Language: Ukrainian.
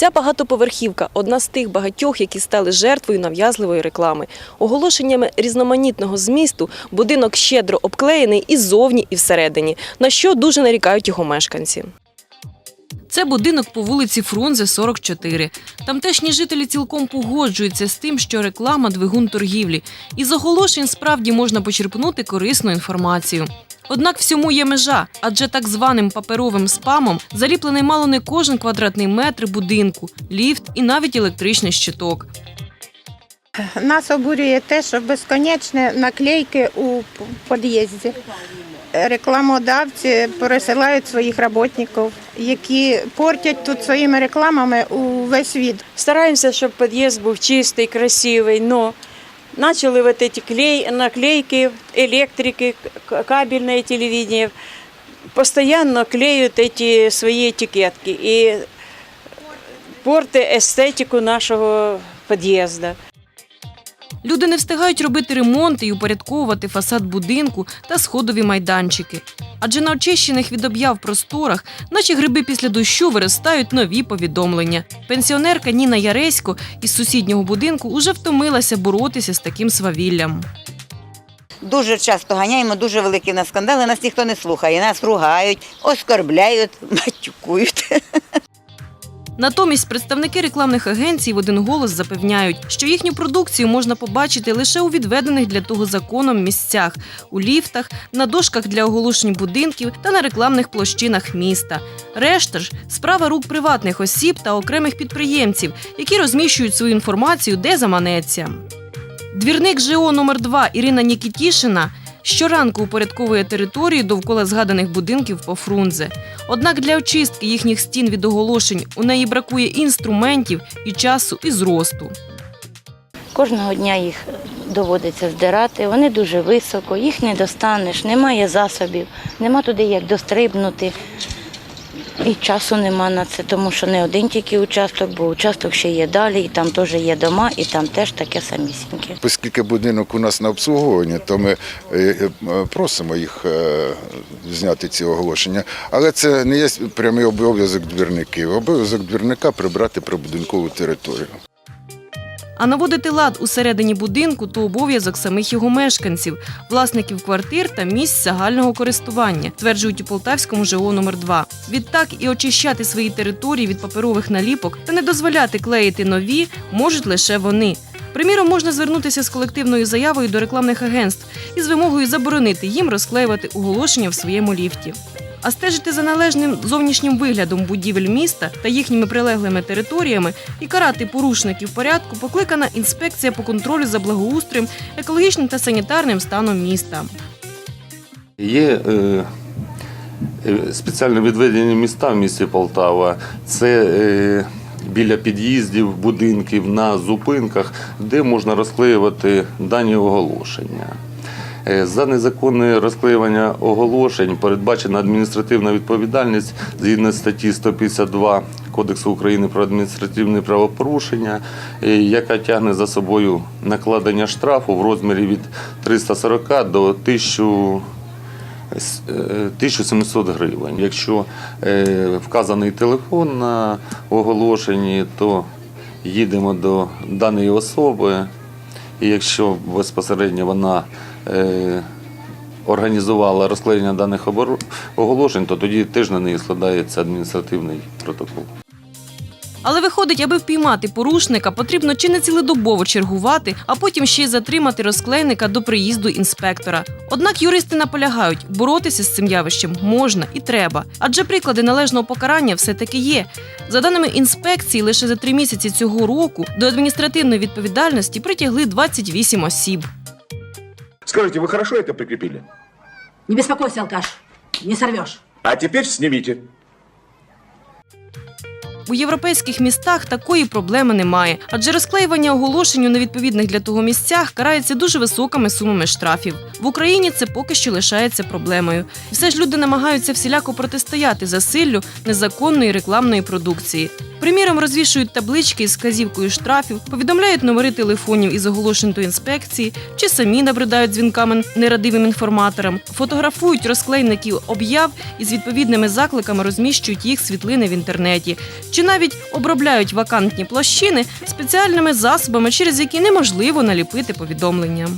Ця багатоповерхівка одна з тих багатьох, які стали жертвою нав'язливої реклами. Оголошеннями різноманітного змісту будинок щедро обклеєний і ззовні, і всередині, на що дуже нарікають його мешканці. Це будинок по вулиці Фрунзе, 44. Тамтешні жителі цілком погоджуються з тим, що реклама двигун торгівлі. Із оголошень справді можна почерпнути корисну інформацію. Однак всьому є межа, адже так званим паперовим спамом заліплений мало не кожен квадратний метр будинку, ліфт і навіть електричний щиток. Нас обурює те, що безконечні наклейки у п- під'їзді. Рекламодавці пересилають своїх працівників, які портять тут своїми рекламами увесь світ. Стараемся, чтобы подъезд был чистый, красивый, но начали вот эти клей, наклейки, электрики, к- кабельное телевидение, постоянно клеют эти свои этикетки и порты эстетику нашего подъезда. Люди не встигають робити ремонти і упорядковувати фасад будинку та сходові майданчики. Адже на очищених від об'яв просторах, наче гриби після дощу, виростають нові повідомлення. Пенсіонерка Ніна Яресько із сусіднього будинку уже втомилася боротися з таким свавіллям. Дуже часто ганяємо, дуже великі на скандали. Нас ніхто не слухає. Нас ругають, оскорбляють, матюкують. Натомість представники рекламних агенцій в один голос запевняють, що їхню продукцію можна побачити лише у відведених для того законом місцях у ліфтах, на дошках для оголошень будинків та на рекламних площинах міста. Решта ж справа рук приватних осіб та окремих підприємців, які розміщують свою інформацію, де заманеться. Двірник ЖО номер 2 Ірина Нікітішина щоранку упорядковує територію довкола згаданих будинків по Фрунзе. Однак для очистки їхніх стін від оголошень у неї бракує інструментів і часу, і зросту. Кожного дня їх доводиться здирати. Вони дуже високо, їх не достанеш, немає засобів, нема туди як дострибнути. І часу нема на це, тому що не один тільки участок, бо участок ще є далі, і там теж є дома, і там теж таке самісіньке. Оскільки будинок у нас на обслуговуванні, то ми е, е, просимо їх е, зняти ці оголошення. Але це не є прямий обов'язок двірників. Обов'язок двірника прибрати прибудинкову територію. А наводити лад усередині будинку то обов'язок самих його мешканців, власників квартир та місць загального користування, тверджують у Полтавському ЖО номер 2 Відтак і очищати свої території від паперових наліпок та не дозволяти клеїти нові можуть лише вони. Приміром, можна звернутися з колективною заявою до рекламних агентств із вимогою заборонити їм розклеювати оголошення в своєму ліфті. А стежити за належним зовнішнім виглядом будівель міста та їхніми прилеглими територіями і карати порушників порядку покликана інспекція по контролю за благоустроєм, екологічним та санітарним станом міста. Є е, е, спеціально відведені міста в місті Полтава. Це е, біля під'їздів, будинків, на зупинках, де можна розклеювати дані оголошення. Е, За незаконне розклеювання оголошень передбачена адміністративна відповідальність згідно статті 152 Кодексу України про адміністративне правопорушення, е, яка тягне за собою накладення штрафу в розмірі від 340 до 1000 с- е, 1700 гривень. Якщо вказаний телефон на оголошенні, то їдемо до даної особи, і якщо безпосередньо вона е, організувала розклеєння даних оголошень, то тоді теж на неї складається адміністративний протокол. Але виходить, аби впіймати порушника, потрібно чи не цілодобово чергувати, а потім ще й затримати розклейника до приїзду інспектора. Однак юристи наполягають, боротися з цим явищем можна і треба, адже приклади належного покарання все таки є. За даними інспекції, лише за три місяці цього року до адміністративної відповідальності притягли 28 осіб. Скажите, вы хорошо это прикрепили? Не беспокойся, алкаш, не сорвешь. А теперь снимите. У європейських містах такої проблеми немає, адже розклеювання оголошень у невідповідних для того місцях карається дуже високими сумами штрафів. В Україні це поки що лишається проблемою. Все ж люди намагаються всіляко протистояти засиллю незаконної рекламної продукції. Приміром, розвішують таблички із вказівкою штрафів, повідомляють номери телефонів із оголошень до інспекції, чи самі набридають дзвінками нерадивим інформаторам, фотографують розклейників об'яв і з відповідними закликами розміщують їх світлини в інтернеті, чи навіть обробляють вакантні площини спеціальними засобами, через які неможливо наліпити повідомлення.